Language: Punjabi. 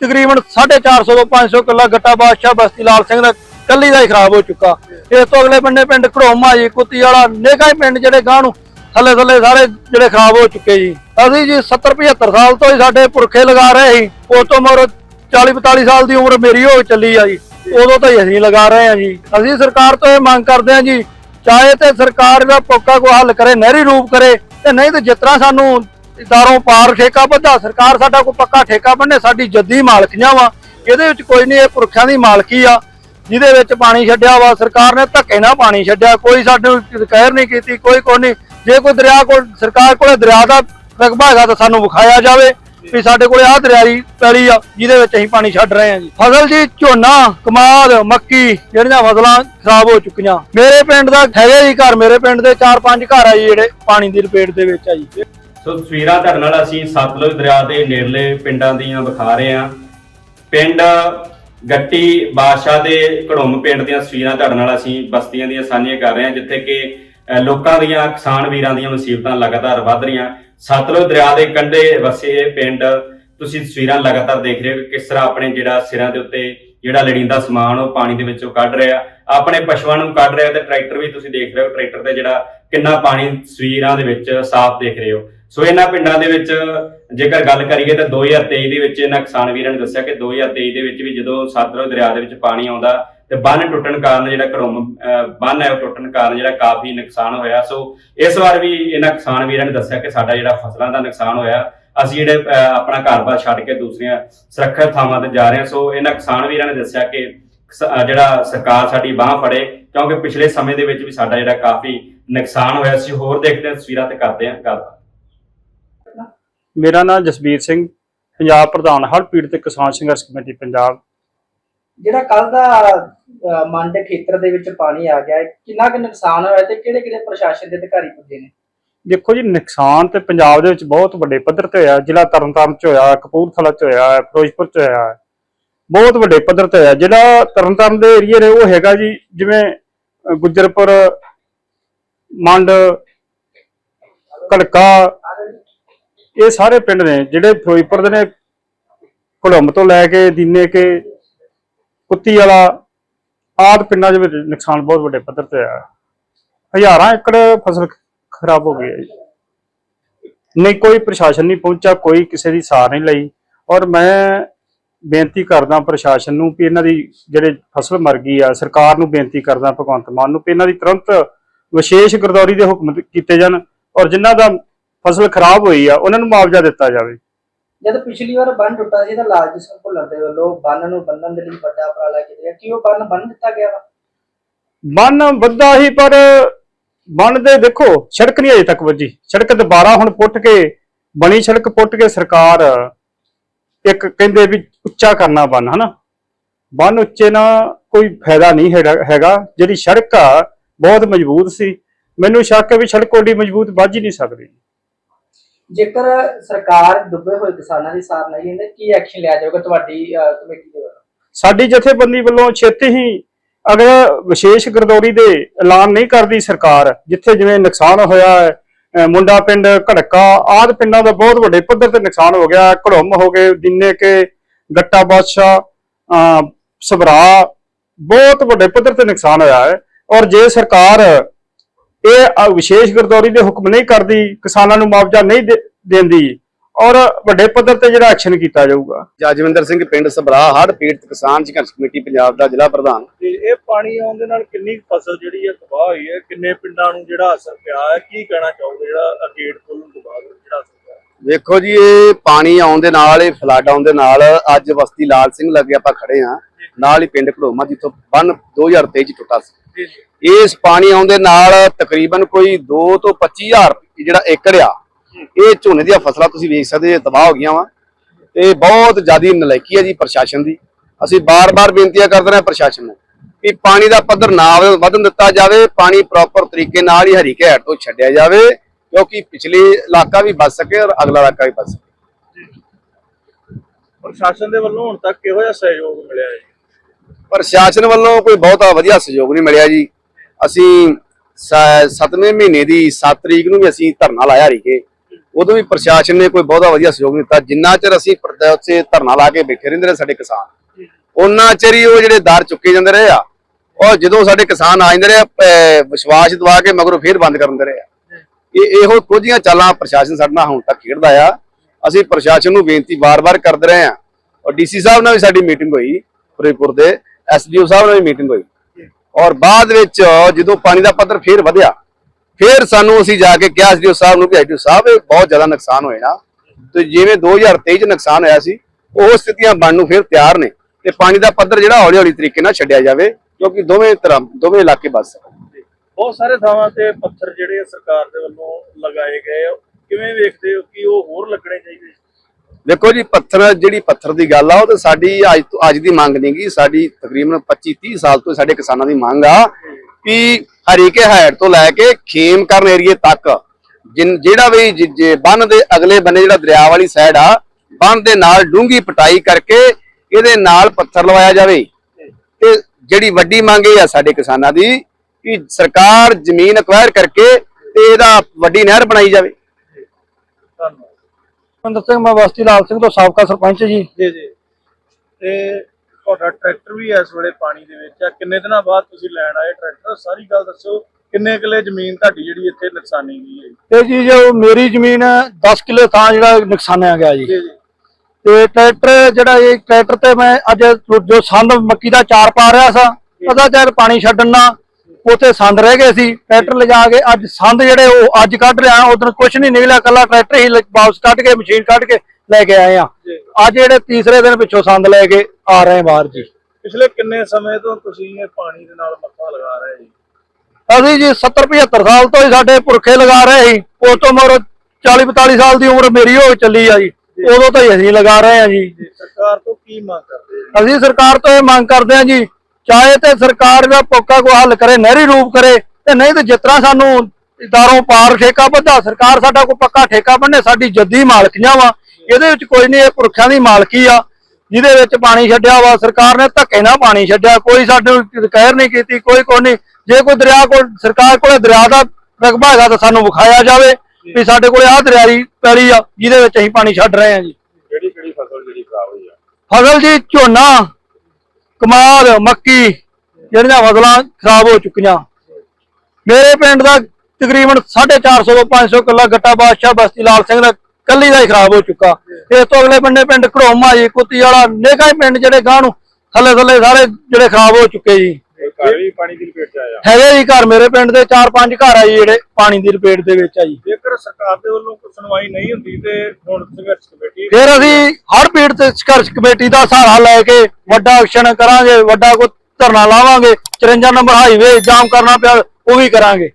ਤਕਰੀਬਨ 450 ਤੋਂ 500 ਕਿੱਲਾ ਗੱਟਾ ਬਾਦਸ਼ਾਹ ਬਸਤੀ ਲਾਲ ਸਿੰਘ ਦਾ ਕੱਲੀ ਦਾ ਹੀ ਖਰਾਬ ਹੋ ਚੁੱਕਾ। ਇਸ ਤੋਂ ਅਗਲੇ ਬੰਨੇ ਪਿੰਡ ਘੜੋਮਾ ਜੀ, ਕੁੱਤੀ ਵਾਲਾ, ਨੇਗਾ ਹੀ ਪਿੰਡ ਜਿਹੜੇ ਗਾਂ ਨੂੰ ਥੱਲੇ ਥੱਲੇ ਸਾਰੇ ਜਿਹੜੇ ਖਰਾਬ ਹੋ ਚੁੱਕੇ ਜੀ। ਅਸੀਂ ਜੀ 70 75 ਸਾਲ ਤੋਂ ਹੀ ਸਾਡੇ ਪੁਰਖੇ ਲਗਾ ਰਹੇ ਸੀ। ਉਸ ਤੋਂ ਮਗਰ 40 45 ਸਾਲ ਦੀ ਉਮਰ ਮੇਰੀ ਹੋ ਚੱਲੀ ਆ ਜੀ। ਉਦੋਂ ਤੋਂ ਹੀ ਅਸੀਂ ਲਗਾ ਰਹੇ ਹਾਂ ਜੀ। ਅਸੀਂ ਸਰਕਾਰ ਤੋਂ ਇਹ ਮੰਗ ਕਰਦੇ ਹਾਂ ਜੀ, ਚਾਹੇ ਤੇ ਸਰਕਾਰ ਦਾ ਪੋਕਾ ਕੋਈ ਹੱਲ ਕਰੇ, ਨਹਿਰੀ ਰੂਪ ਕਰੇ, ਤੇ ਨਹੀਂ ਤੇ ਜਿਸ ਤਰ੍ਹਾਂ ਸਾਨੂੰ ਦਾਰੋਂ ਪਾਰ ਠੇਕਾ ਬੱਧਾ ਸਰਕਾਰ ਸਾਡਾ ਕੋਈ ਪੱਕਾ ਠੇਕਾ ਬੰਨੇ, ਸਾਡੀ ਜੱਦੀ ਮਾਲਕੀਆਂ ਵਾ। ਇਹਦੇ ਵਿੱਚ ਕੋਈ ਨਹੀਂ, ਇਹ ਪੁਰਖਿਆਂ ਦੀ ਮਾਲਕੀ ਆ, ਜਿਹਦੇ ਵਿੱਚ ਪਾਣੀ ਛੱਡਿਆ ਵਾ। ਸਰਕਾਰ ਨੇ ਧੱਕੇ ਨਾਲ ਪਾਣੀ ਛੱਡਿਆ, ਕੋਈ ਸਾਨੂੰ ਕਹਿਰ ਨਹੀਂ ਕੀਤੀ, ਕੋਈ ਕੋਈ ਨਹੀਂ। ਜੇ ਕੋਈ ਦਰਿਆ ਕੋਲ, ਸਰਕਾਰ ਕੋਲੇ ਦਰਿਆ ਦਾ ਰਕਬਾ ਹੈਗਾ ਤਾਂ ਸਾਨੂੰ ਵਿਖਾਇਆ ਜਾਵੇ ਵੀ ਸਾਡੇ ਕੋਲੇ ਆਹ ਦਰਿਆਈ ਪੈਲੀ ਆ, ਜਿਹਦੇ ਵਿੱਚ ਅਸੀਂ ਪਾਣੀ ਛੱਡ ਰਹੇ ਹਾਂ ਜੀ। ਫਸਲ ਜੀ, ਝੋਨਾ, ਕਮਾਦ, ਮੱਕੀ, ਜਿਹੜੀਆਂ ਫਸਲਾਂ ਖਰਾਬ ਹੋ ਚੁੱਕੀਆਂ। ਮੇਰੇ ਪਿੰਡ ਦਾ ਹੈਗੇ ਜੀ ਘਰ, ਮੇਰੇ ਪਿੰਡ ਦੇ 4-5 ਘਰ ਆ ਜੀ ਜਿਹੜੇ ਪਾਣੀ ਦੀ ਲਪੇਟ ਦੇ ਵਿੱਚ ਆ ਜੀ। ਸੋ ਤਸਵੀਰਾਂ ਤੁਹਾਡੇ ਨਾਲ ਅਸੀਂ ਸਤਲੁਜ ਦਰਿਆ ਦੇ ਨੇੜਲੇ ਪਿੰਡਾਂ ਦੀਆਂ ਵਿਖਾ ਰਹੇ ਹਾਂ। ਪਿੰਡ ਗੱਟੀ ਬਾਦਸ਼ਾਹ ਦੇ ਘੜੋਮ ਪਿੰਡ ਦੀਆਂ ਤਸਵੀਰਾਂ ਤੁਹਾਡੇ ਨਾਲ ਅਸੀਂ ਬਸਤੀਆਂ ਦੀਆਂ ਸਾਂਝੀਆਂ ਕਰ ਰਹੇ ਹਾਂ, ਜਿੱਥੇ ਕਿ ਲੋਕਾਂ ਦੀਆਂ, ਕਿਸਾਨ ਵੀਰਾਂ ਦੀਆਂ ਮੁਸੀਬਤਾਂ ਲਗਾਤਾਰ ਵੱਧ ਰਹੀਆਂ। ਸਤਲੁਜ ਦਰਿਆ ਦੇ ਕੰਢੇ ਵਸੇ ਇਹ ਪਿੰਡ, ਤੁਸੀਂ ਤਸਵੀਰਾਂ ਲਗਾਤਾਰ ਦੇਖ ਰਹੇ ਹੋ ਕਿ ਕਿਸ ਤਰ੍ਹਾਂ ਆਪਣੇ ਜਿਹੜਾ ਸਿਰਾਂ ਦੇ ਉੱਤੇ ਜਿਹੜਾ ਲੜੀਂਦਾ ਸਮਾਨ ਉਹ ਪਾਣੀ ਦੇ ਵਿੱਚੋਂ ਕੱਢ ਰਿਹਾ। ਆਪਣੇ ਪਸ਼ੂਆਂ ਨੂੰ ਕੱਢ ਰਿਹਾ ਤੇ ਟਰੈਕਟਰ ਵੀ ਤੁਸੀਂ ਦੇਖ ਰਹੇ ਹੋ, ਟਰੈਕਟਰ ਤੇ ਜਿਹੜਾ ਕਿੰਨਾ ਪਾਣੀ ਤਸਵੀਰਾਂ ਦੇ ਵਿੱਚ ਸਾਫ਼ ਦੇਖ ਰਹੇ ਹੋ। ਸੋ ਇਹਨਾਂ ਪਿੰਡਾਂ ਦੇ ਵਿੱਚ, ਜੇਕਰ ਗੱਲ ਕਰੀਏ ਤਾਂ 2023 ਦੇ ਵਿੱਚ ਇਹਨਾਂ ਕਿਸਾਨ ਵੀਰਾਂ ਨੇ ਦੱਸਿਆ ਕਿ 2023 ਦੇ ਵਿੱਚ ਵੀ ਜਦੋਂ ਸਤਲੁਜ ਦਰਿਆ ਦੇ ਵਿੱਚ ਪਾਣੀ ਆਉਂਦਾ ਤੇ ਬੰਨ ਟੁੱਟਣ ਕਾਰਨ ਜਿਹੜਾ ਘਰੋਂ, ਅਹ, ਬੰਨ ਹੈ ਉਹ ਟੁੱਟਣ ਕਾਰਨ ਜਿਹੜਾ ਕਾਫੀ ਨੁਕਸਾਨ ਹੋਇਆ। ਸੋ ਇਸ ਵਾਰ ਵੀ ਇਹਨਾਂ ਕਿਸਾਨ ਵੀਰਾਂ ਨੇ ਦੱਸਿਆ ਕਿ ਸਾਡਾ ਜਿਹੜਾ ਫਸਲਾਂ ਦਾ ਨੁਕਸਾਨ ਹੋਇਆ, ਅਸੀਂ ਜਿਹੜੇ ਆਪਣਾ ਘਰ-ਬਾਰ ਛੱਡ ਕੇ ਦੂਸਰੀਆਂ ਸੁਰੱਖਿਅਤ ਥਾਵਾਂ ਤੇ ਜਾ ਰਹੇ ਹਾਂ। ਸੋ ਇਹਨਾਂ ਕਿਸਾਨ ਵੀਰਾਂ ਨੇ ਦੱਸਿਆ ਕਿ ਜਿਹੜਾ ਸਰਕਾਰ ਸਾਡੀ ਬਾਹ ਫੜੇ, ਕਿਉਂਕਿ ਪਿਛਲੇ ਸਮੇਂ ਦੇ ਵਿੱਚ ਵੀ ਸਾਡਾ ਜਿਹੜਾ ਕਾਫੀ ਨੁਕਸਾਨ ਹੋਇਆ ਸੀ। ਹੋਰ ਦੇਖਦੇ ਹਾਂ, ਤਸਵੀਰਾਂ ਤੇ ਕਰਦੇ ਹਾਂ ਗੱਲ ਮੇਰਾ ਨਾਮ ਜਸਬੀਰ ਸਿੰਘ ਪੰਜਾਬ ਪ੍ਰਧਾਨ ਹੜ੍ਹ ਪੀੜਤ ਕਿਸਾਨ ਸੰਘਰਸ਼ ਕਮੇਟੀ ਪੰਜਾਬ। ਜਿਹੜਾ ਕੱਲ ਦਾ ਮੰਡ ਖੇਤਰ ਦੇ ਵਿੱਚ ਪਾਣੀ ਆ ਗਿਆ ਕਿੰਨਾ ਕੁ ਨੁਕਸਾਨ ਹੋਇਆ ਤੇ ਕਿਹੜੇ ਕਿਹੜੇ ਪ੍ਰਸ਼ਾਸਨ ਦੇ ਅਧਿਕਾਰੀ ਪੁੱਜੇ ਨੇ? ਦੇਖੋ ਜੀ ਨੁਕਸਾਨ ਤੇ ਪੰਜਾਬ ਦੇ ਵਿੱਚ ਬਹੁਤ ਵੱਡੇ ਪੱਧਰ ਤੇ ਹੋਇਆ। ਜ਼ਿਲ੍ਹਾ ਤਰਨਤਾਰਨ ਚ ਹੋਇਆ ਕਪੂਰਥਲਾ ਚ ਹੋਇਆ ਫਿਰੋਜ਼ਪੁਰ ਚ ਹੋਇਆ। ਬਹੁਤ ਵੱਡੇ ਪੱਧਰ ਤੇ ਹੋਇਆ। ਜਿਹੜਾ ਤਰਨਤਾਰਨ ਦੇ ਏਰੀਏ ਨੇ ਉਹ ਹੈਗਾ ਜੀ ਜਿਵੇਂ ਗੁੱਜਰਪੁਰ ਮੰਡ ਕਲਕਾ ਇਹ ਸਾਰੇ ਪਿੰਡ ਨੇ ਜਿਹੜੇ ਫਿਰੋਜ਼ਪੁਰ ਦੇ ਨੇ ਘੁਲੰਮ ਤੋਂ ਲੈ ਕੇ ਦੀਨੇ ਕੇ, ਕੁੱਤੀ ਵਾਲਾ, ਆਦ ਪਿੰਡਾਂ ਦੇ ਵਿੱਚ ਨੁਕਸਾਨ ਬਹੁਤ ਵੱਡੇ ਪੱਧਰ ਤੇ ਹੋਇਆ ਹਜ਼ਾਰਾਂ ਏਕੜ ਫਸਲ ਖਰਾਬ ਹੋ ਗਈ ਹੈ ਜੀ। ਨਹੀਂ ਕੋਈ ਪ੍ਰਸ਼ਾਸਨ ਨਹੀਂ ਪਹੁੰਚਾ ਕੋਈ ਕਿਸੇ ਦੀ ਸਾਰ ਨਹੀਂ ਲਈ। ਔਰ ਮੈਂ ਬੇਨਤੀ ਕਰਦਾ ਪ੍ਰਸ਼ਾਸਨ ਨੂੰ ਕਿ ਇਹਨਾਂ ਦੀ ਜਿਹੜੇ ਫਸਲ ਮਰ ਗਈ ਆ, ਸਰਕਾਰ ਨੂੰ ਬੇਨਤੀ ਕਰਦਾ, ਭਗਵੰਤ ਮਾਨ ਨੂੰ ਕਿ ਇਹਨਾਂ ਦੀ ਤੁਰੰਤ ਵਿਸ਼ੇਸ਼ ਗਰਦੌਰੀ ਦੇ ਹੁਕਮ ਕੀਤੇ ਜਾਣ। ਔਰ ਜਿਨ੍ਹਾਂ ਦਾ ਫਸਲ ਖਰਾਬ ਹੋਈ ਆ ਉਹਨਾਂ ਨੂੰ ਮੁਆਵਜ਼ਾ ਦਿੱਤਾ ਜਾਵੇ। ਜਦ ਪਿਛਲੀ ਵਾਰ ਬੰਨ ਟੁੱਟਾ ਸੀ ਤਾਂ ਲਾਲ ਜੀ ਸਿੰਘ ਭੁੱਲਰ ਦੇ ਵੱਲੋਂ ਬੰਨ ਨੂੰ ਬੰਨਣ ਦੇ ਲਈ ਵੱਡਾ ਉਪਰਾਲਾ ਕੀਤਾ ਗਿਆ। ਕੀ ਉਹ ਬੰਨ ਬੰਨ ਦਿੱਤਾ ਗਿਆ ਵਾ? ਬੰਨ ਵੱਧਾ ਹੀ ਪਰ ਬੰਨ ਦੇ ਦੇਖੋ ਸੜਕ ਨਹੀਂ ਅਜੇ ਤੱਕ ਵੱਜੀ। ਸੜਕ ਦੁਬਾਰਾ ਹੁਣ ਪੁੱਟ ਕੇ ਬਣੀ ਸੜਕ ਪੁੱਟ ਕੇ ਸਰਕਾਰ ਇੱਕ ਕਹਿੰਦੇ ਵੀ ਉੱਚਾ ਕਰਨਾ ਬੰਨ ਹਨਾ? ਬੰਨ ਉੱਚੇ ਨਾਲ ਕੋਈ ਫਾਇਦਾ ਨਹੀਂ ਹੈਗਾ- ਹੈਗਾ। ਜਿਹੜੀ ਸੜਕ ਆ ਬਹੁਤ ਮਜ਼ਬੂਤ ਸੀ। ਮੈਨੂੰ ਸ਼ੱਕ ਹੈ ਵੀ ਸੜਕ ਓਡੀ ਮਜ਼ਬੂਤ ਵੱਜ ਹੀ ਨਹੀਂ ਸਕਦੀ। ਜੇਕਰ ਸਰਕਾਰ ਡੁੱਬੇ ਹੋਏ ਕਿਸਾਨਾਂ ਦੀ ਸਾਰ ਨਹੀਂ ਲੈਂਦੇ ਕੀ ਐਕਸ਼ਨ ਲਿਆ ਜਾਊਗਾ? ਤੁਹਾਡੀ ਕਮੇਟੀ ਦੇ ਵੱਲੋਂ ਸਾਡੀ ਜਥੇਬੰਦੀ ਵੱਲੋਂ ਛੇਤੀ ਹੀ ਅਗਰ ਵਿਸ਼ੇਸ਼ ਗਰਦੌਰੀ ਦੇ ਐਲਾਨ ਨਹੀਂ ਕਰਦੀ ਸਰਕਾਰ, ਜਿੱਥੇ ਜਿਵੇਂ ਨੁਕਸਾਨ ਹੋਇਆ ਹੈ ਮੁੰਡਾ ਪਿੰਡ ਘੜਕਾ, ਆਦ ਪਿੰਡਾਂ ਦਾ ਬਹੁਤ ਵੱਡੇ ਪੱਧਰ ਤੇ ਨੁਕਸਾਨ ਹੋ ਗਿਆ, ਘੜੋਮ ਹੋ ਗਏ ਦਿਨੇ ਕੇ ਗੱਟਾ ਬਾਦਸ਼ਾਹ ਸਭਰਾ, ਬਹੁਤ ਵੱਡੇ ਪੱਧਰ ਤੇ ਨੁਕਸਾਨ ਹੋਇਆ ਹੈ। ਔਰ ਜੇ ਸਰਕਾਰ ਇਹ ਵਿਸ਼ੇਸ਼ ਗਰਦੌਰੀ ਦੇ ਹੁਕਮ ਨਹੀਂ ਕਰਦੀ ਕਿਸਾਨਾਂ ਨੂੰ ਮੁਆਵਜ਼ਾ ਨਹੀਂ ਦੇ- ਦਿੰਦੀ ਔਰ ਵੱਡੇ ਪੱਧਰ ਤੇ ਜਿਹੜਾ ਐਕਸ਼ਨ ਕੀਤਾ ਜਾਊਗਾ। ਜਜਵਿੰਦਰ ਸਿੰਘ ਪਿੰਡ ਸਬਰਾ ਹੜ੍ਹ ਪੀੜਤ ਕਿਸਾਨ ਸੰਘਰਸ਼ ਕਮੇਟੀ ਪੰਜਾਬ ਦਾ ਜ਼ਿਲ੍ਹਾ ਪ੍ਰਧਾਨ। ਤੇ ਇਹ ਪਾਣੀ ਆਉਣ ਦੇ ਨਾਲ ਕਿੰਨੀ ਫਸਲ ਜਿਹੜੀ ਹੈ ਤਬਾਹ ਹੋਈ ਹੈ ਕਿੰਨੇ ਪਿੰਡਾਂ ਨੂੰ ਜਿਹੜਾ ਅਸਰ ਪਿਆ ਹੈ ਕੀ ਕਹਿਣਾ ਚਾਹੋਗੇ ਜਿਹੜਾ ਅਕੇਟ ਖੋਲਣ ਤੋਂ ਬਾਅਦ ਜਿਹੜਾ ਅਸਰ ਵੇਖੋ ਜੀ ਇਹ ਪਾਣੀ ਆਉਣ ਦੇ ਨਾਲ ਇਹ ਫਲੱਡ ਆਉਣ ਦੇ ਨਾਲ ਅੱਜ ਬਸਤੀ ਲਾਲ ਸਿੰਘ ਲੱਗੇ ਆਪਾਂ ਖੜੇ ਆ ਨਾਲ ਹੀ ਪਿੰਡ ਘੜੋਮਾ ਜਿੱਥੋਂ ਬੰਨ 2023 ਚ ਟੁੱਟਾ ਸੀ। ਜੀ ਜੀ। ਇਸ ਪਾਣੀ ਆਉਣ ਦੇ ਨਾਲ ਤਕਰੀਬਨ ਕੋਈ 2 ਤੋਂ 25000 ਜਿਹੜਾ ਏਕੜ ਆ ਇਹ ਝੋਨੇ ਦੀਆਂ ਫਸਲਾਂ ਤੁਸੀਂ ਵੇਖ ਸਕਦੇ ਜੇ ਤਬਾਹ ਹੋ ਗਈਆਂ ਵਾ। ਤੇ ਬਹੁਤ ਜ਼ਿਆਦੀ ਨਲਾਇਕੀ ਹੈ ਜੀ ਪ੍ਰਸ਼ਾਸਨ ਦੀ। ਅਸੀਂ ਬਾਰ-ਬਾਰ ਬੇਨਤੀਆਂ ਕਰਦੇ ਰਹੇ ਪ੍ਰਸ਼ਾਸਨ ਨੂੰ ਕਿ ਪਾਣੀ ਦਾ ਪੱਧਰ ਨਾ ਵਧਣ ਦਿੱਤਾ ਜਾਵੇ ਪਾਣੀ ਪ੍ਰੋਪਰ ਤਰੀਕੇ ਨਾਲ ਹੀ ਹਰੀ ਘੈਟ ਤੋਂ ਛੱਡਿਆ ਜਾਵੇ ਕਿਉਂਕਿ ਪਿਛਲੇ ਇਲਾਕਾ ਵੀ ਬਚ ਸਕੇ ਔਰ ਅਗਲਾ ਇਲਾਕਾ ਵੀ ਬਚ ਸਕੇ। ਪ੍ਰਸ਼ਾਸਨ ਦੇ ਵੱਲੋਂ ਹੁਣ ਤੱਕ ਕਿਹੋ ਜਿਹਾ ਸਹਿਯੋਗ ਮਿਲਿਆ ਹੈ ਪ੍ਰਸ਼ਾਸਨ ਵੱਲੋਂ ਕੋਈ ਬਹੁਤਾ ਵਧੀਆ ਸਹਿਯੋਗ ਨਹੀਂ ਮਿਲਿਆ ਜੀ। ਅਸੀਂ 7ਵੇਂ ਮਹੀਨੇ ਦੀ 7 ਤਰੀਕ ਨੂੰ ਵੀ ਅਸੀਂ ਧਰਨਾ ਲਾਇਆ ਰੀਕੇ ਉਦੋਂ ਵੀ ਪ੍ਰਸ਼ਾਸਨ ਨੇ ਕੋਈ ਬਹੁਤਾ ਵਧੀਆ ਸਹਿਯੋਗ ਨਹੀਂ ਦਿੱਤਾ। ਜਿੰਨਾ ਚਿਰ ਅਸੀਂ ਉੱਥੇ ਧਰਨਾ ਲਾ ਕੇ ਬੈਠੇ ਰਹਿੰਦੇ ਰਹੇ ਸਾਡੇ ਕਿਸਾਨ ਉਹਨਾਂ ਚਿਰ ਹੀ ਉਹ ਜਿਹੜੇ ਦਰ ਚੁੱਕੇ ਜਾਂਦੇ ਰਹੇ ਆ। ਔਰ ਜਦੋਂ ਸਾਡੇ ਕਿਸਾਨ ਆ ਜਾਂਦੇ ਰਹੇ ਅਹ ਵਿਸ਼ਵਾਸ ਦਵਾ ਕੇ ਮਗਰੋਂ ਫੇਰ ਬੰਦ ਕਰ ਦਿੰਦੇ ਰਹੇ ਆ। ਇਹ ਇਹੋ ਕੁਝੀਆਂ ਚਾਲਾਂ ਪ੍ਰਸ਼ਾਸਨ ਸਾਡੇ ਨਾਲ ਹੁਣ ਤੱਕ ਖੇਡਦਾ ਆ। ਅਸੀਂ ਪ੍ਰਸ਼ਾਸਨ ਨੂੰ ਬੇਨਤੀ ਵਾਰ-ਵਾਰ ਕਰਦੇ ਰਹੇ ਆ। ਔਰ ਡੀਸੀ ਸਾਹਿਬ ਨਾਲ ਵੀ ਸਾਡੀ ਮੀਟਿੰਗ ਹੋਈ ਫਰੀਦਪੁਰ ਦੇ, ਐਸਡੀਓ ਸਾਹਿਬ ਨਾਲ ਵੀ ਮੀਟਿੰਗ ਹੋਈ। ਔਰ ਬਾਅਦ ਵਿੱਚ ਜਦੋਂ ਪਾਣੀ ਦਾ ਪੱਧਰ ਫੇਰ ਵਧਿਆ, ਫੇਰ ਸਾਨੂੰ ਅਸੀਂ ਜਾ ਕੇ ਕਿਹਾ ਐਸਡੀਓ ਸਾਹਿਬ ਨੂੰ ਕਿ ਐਸਡੀਓ ਸਾਹਿਬ, ਇਹ ਬਹੁਤ ਜ਼ਿਆਦਾ ਨੁਕਸਾਨ ਹੋਇਆ ਤੇ ਜਿਵੇਂ 2023 ਚ ਨੁਕਸਾਨ ਹੋਇਆ ਸੀ, ਉਹ ਸਥਿਤੀਆਂ ਬਣਨ ਨੂੰ ਫਿਰ ਤਿਆਰ ਨੇ। ਤੇ ਪਾਣੀ ਦਾ ਪੱਧਰ ਜਿਹੜਾ ਹੌਲੀ ਹੌਲੀ ਤਰੀਕੇ ਨਾਲ ਛੱਡਿਆ ਜਾਵੇ, ਕਿਉਂਕਿ ਦੋਵੇਂ ਤਰ੍ਹਾਂ, ਦੋਵੇਂ ਇਲਾਕੇ ਬਚ ਸਕਣ। ਬਹੁਤ ਸਾਰੇ ਥਾਵਾਂ ਤੇ ਪੱਥਰ ਜਿਹੜੇ ਸਰਕਾਰ ਦੇ ਵੱਲੋਂ ਲਗਾਏ ਗਏ ਕਿਵੇਂ ਵੇਖਦੇ ਹੋ ਕਿ ਉਹ ਹੋਰ ਲੱਗਣੇ ਚਾਹੀਦੇ? ਦੇਖੋ ਜੀ, ਪੱਥਰ, ਜਿਹੜੀ ਪੱਥਰ ਦੀ ਗੱਲ ਆ, ਉਹ ਤਾਂ ਸਾਡੀ ਅੱਜ ਤੋਂ ਅੱਜ ਦੀ ਮੰਗ ਨਹੀਂ ਗੀ ਸਾਡੀ ਤਕਰੀਬਨ 25 30 ਸਾਲ ਤੋਂ ਸਾਡੇ ਕਿਸਾਨਾਂ ਦੀ ਮੰਗ ਆ ਕਿ ਹਰੀਕੇ ਹੈਡ ਤੋਂ ਲੈ ਕੇ ਖੇਮ ਕਰਨ ਏਰੀਏ ਤੱਕ ਜਿਹੜਾ ਵੀ ਬੰਨ ਦੇ ਅਗਲੇ ਬੰਨੇ ਜਿਹੜਾ ਦਰਿਆ ਵਾਲੀ ਸਾਈਡ ਆ, ਬੰਨ ਦੇ ਨਾਲ ਡੂੰਗੀ ਪਟਾਈ ਕਰਕੇ ਇਹਦੇ ਨਾਲ ਪੱਥਰ ਲਵਾਇਆ ਜਾਵੇ। ਤੇ ਜਿਹੜੀ ਵੱਡੀ ਮੰਗ ਇਹ ਆ ਸਾਡੇ ਕਿਸਾਨਾਂ ਦੀ ਕਿ ਸਰਕਾਰ ਜ਼ਮੀਨ ਅਕਵਾਇਰ ਕਰਕੇ ਤੇ ਇਹਦਾ ਵੱਡੀ ਨਹਿਰ ਬਣਾਈ ਜਾਵੇ। ਪਿੰਦਰ ਸਿੰਘ ਮੈਂ ਬਸਤੀ ਲਾਲ ਸਿੰਘ ਤੋਂ ਸਾਬਕਾ ਸਰਪੰਚ ਜੀ। ਜੀ ਜੀ। ਤੇ ਤੁਹਾਡਾ ਟਰੈਕਟਰ ਵੀ ਇਸ ਵੇਲੇ ਪਾਣੀ ਦੇ ਵਿੱਚ ਆ। ਕਿੰਨੇ ਦਿਨਾਂ ਬਾਅਦ ਤੁਸੀਂ ਲੈਣ ਆਏ ਟਰੈਕਟਰ? ਸਾਰੀ ਗੱਲ ਦੱਸੋ ਕਿੰਨੇ ਕਿੱਲੇ ਜ਼ਮੀਨ ਤੁਹਾਡੀ ਜਿਹੜੀ ਇੱਥੇ ਨੁਕਸਾਨੀ ਗਈ ਹੈ ਤੇ ਜੀ ਜੋ ਮੇਰੀ ਜ਼ਮੀਨ 10 ਕਿੱਲੇ ਥਾਂ ਜਿਹੜਾ ਨੁਕਸਾਨਿਆ ਗਿਆ ਜੀ। ਜੀ ਜੀ। ਤੇ ਟਰੈਕਟਰ ਜਿਹੜਾ ਇਹ ਟਰੈਕਟਰ ਤੇ ਮੈਂ ਅੱਜ ਜੋ ਸੰਦ ਮੱਕੀ ਦਾ ਚਾਰ ਪਾ ਰਿਹਾ ਸਾਂ ਪਤਾ ਚੱਲ ਪਾਣੀ ਛੱਡਣ ਉੱਥੇ ਸੰਦ ਰਹਿ ਗਏ ਸੀ ਟਰੈਕਟਰ ਲਿਜਾ ਕੇ ਅੱਜ ਸੰਦ ਜਿਹੜੇ ਉਹ ਅੱਜ ਕੱਢ ਰਿਹਾ ਉਦੋਂ ਕੁਝ ਨਹੀਂ ਨਿਕਲਿਆ ਕੱਲਾ ਟਰੈਕਟਰ ਹੀ ਵਾਪਸ ਕੱਢ ਕੇ ਮਸ਼ੀਨ ਕੱਢ ਕੇ ਲੈ ਕੇ ਆਏ ਆ। ਅੱਜ ਜਿਹੜੇ ਤੀਸਰੇ ਦਿਨ ਪਿੱਛੋਂ ਸੰਦ ਲੈ ਕੇ ਆ ਰਹੇ ਬਾਹਰ ਜੀ। ਪਿਛਲੇ ਕਿੰਨੇ ਸਮੇਂ ਤੋਂ ਤੁਸੀਂ ਇਹ ਪਾਣੀ ਦੇ ਨਾਲ ਮੱਥਾ ਲਗਾ ਰਹੇ ਜੀ? ਅਸੀਂ ਜੀ 70 75 ਸਾਲ ਤੋਂ ਹੀ ਸਾਡੇ ਪੁਰਖੇ ਲਗਾ ਰਹੇ ਸੀ। ਉਸ ਤੋਂ ਮਗਰ 40 45 ਸਾਲ ਦੀ ਉਮਰ ਮੇਰੀ ਹੋ ਚੱਲੀ ਆ ਜੀ। ਉਦੋਂ ਤੋਂ ਹੀ ਅਸੀਂ ਲਗਾ ਰਹੇ ਆ ਜੀ। ਸਰਕਾਰ ਤੋਂ ਕੀ ਮੰਗ ਕਰਦੇ ਅਸੀਂ ਸਰਕਾਰ ਤੋਂ ਇਹ ਮੰਗ ਕਰਦੇ ਹਾਂ ਜੀ ਚਾਹੇ ਤੇ ਸਰਕਾਰ ਦਾ ਪੋਕਾ ਕੋ ਹੱਲ ਕਰੇ ਨਹਿਰੀ ਰੂਪ ਕਰੇ ਤੇ ਨਹੀਂ ਤੇ ਤਰ੍ਹਾਂ ਸਾਨੂੰ ਇਦਾਰੋਂ ਪਾਰ ਠੇਕਾ ਬੱਧਾ ਸਰਕਾਰ ਸਾਡਾ ਕੋਈ ਪੱਕਾ ਠੇਕਾ ਬੰਨੇ ਸਾਡੀ ਜੱਦੀ ਮਾਲਕੀਆਂ ਵਾ। ਇਹਦੇ ਵਿੱਚ ਕੋਈ ਨਹੀਂ ਇਹ ਪੁਰਖਿਆਂ ਦੀ ਮਾਲਕੀ ਆ ਜਿਹਦੇ ਵਿੱਚ ਪਾਣੀ ਛੱਡਿਆ ਵਾ ਸਰਕਾਰ ਨੇ ਧੱਕੇ ਨਾਲ ਪਾਣੀ ਛੱਡਿਆ ਕੋਈ ਸਾਨੂੰ ਕਹਿਰ ਨਹੀਂ ਕੀਤੀ ਕੋਈ ਕੋਈ ਨਹੀਂ। ਜੇ ਕੋਈ ਦਰਿਆ ਕੋਲ ਸਰਕਾਰ ਕੋਲੇ ਦਰਿਆ ਦਾ ਰਕਬਾ ਹੈਗਾ ਤਾਂ ਸਾਨੂੰ ਵਿਖਾਇਆ ਜਾਵੇ ਵੀ ਸਾਡੇ ਕੋਲੇ ਆਹ ਦਰਿਆਈ ਪੈਲੀ ਆ ਜਿਹਦੇ ਵਿੱਚ ਅਸੀਂ ਪਾਣੀ ਛੱਡ ਰਹੇ ਹਾਂ ਜੀ। ਕਿਹੜੀ ਕਿਹੜੀ ਫਸਲ ਜਿਹੜੀ ਖਰਾਬ ਹੋਈ ਆ? ਫਸਲ ਜੀ ਝੋਨਾ। ਕਮਾਲ, ਮੱਕੀ, ਜਿਹੜੀਆਂ ਫਸਲਾਂ ਖਰਾਬ ਹੋ ਚੁੱਕੀਆਂ। ਮੇਰੇ ਪਿੰਡ ਦਾ ਤਕਰੀਬਨ 450 ਤੋਂ 500 ਕਿੱਲਾ ਗੱਟਾ ਬਾਦਸ਼ਾਹ ਬਸਤੀ ਲਾਲ ਸਿੰਘ ਦਾ ਕੱਲੀ ਦਾ ਹੀ ਖਰਾਬ ਹੋ ਚੁੱਕਾ। ਇਸ ਤੋਂ ਅਗਲੇ ਬੰਨੇ ਪਿੰਡ ਘੜੋਮਾ ਜੀ, ਕੁੱਤੀ ਵਾਲਾ ਨੇਗਾ ਹੀ ਪਿੰਡ ਜਿਹੜੇ ਗਾਂ ਨੂੰ ਥੱਲੇ ਥੱਲੇ ਸਾਰੇ ਜਿਹੜੇ ਖਰਾਬ ਹੋ ਚੁੱਕੇ ਜੀ। ਘਰ ਵੀ ਪਾਣੀ ਦੀ ਲਪੇਟ 'ਚ ਆਇਆ। ਹੈਗੇ ਜੀ ਘਰ ਮੇਰੇ ਪਿੰਡ ਦੇ 4-5 ਘਰ ਆ ਜੀ ਜਿਹੜੇ ਪਾਣੀ ਦੀ ਲਪੇਟ ਦੇ ਵਿੱਚ ਆ ਜੀ। ਜੇਕਰ ਸਰਕਾਰ ਦੇ ਵੱਲੋਂ ਕੋਈ ਸੁਣਵਾਈ ਨਹੀਂ ਹੁੰਦੀ ਤੇ ਹੁਣ ਸੰਘਰਸ਼ ਕਮੇਟੀ ਫਿਰ ਅਸੀਂ ਹਰ ਪੀੜ ਤੇ ਸੰਘਰਸ਼ ਕਮੇਟੀ ਦਾ ਸਹਾਰਾ ਲੈ ਕੇ ਵੱਡਾ ਐਕਸ਼ਨ ਕਰਾਂਗੇ ਵੱਡਾ ਕੋਈ ਧਰਨਾ ਲਾਵਾਂਗੇ 54 ਨੰਬਰ ਹਾਈਵੇ ਜਾਮ ਕਰਨਾ ਪਿਆ ਉਹ ਵੀ ਕਰਾਂਗੇ।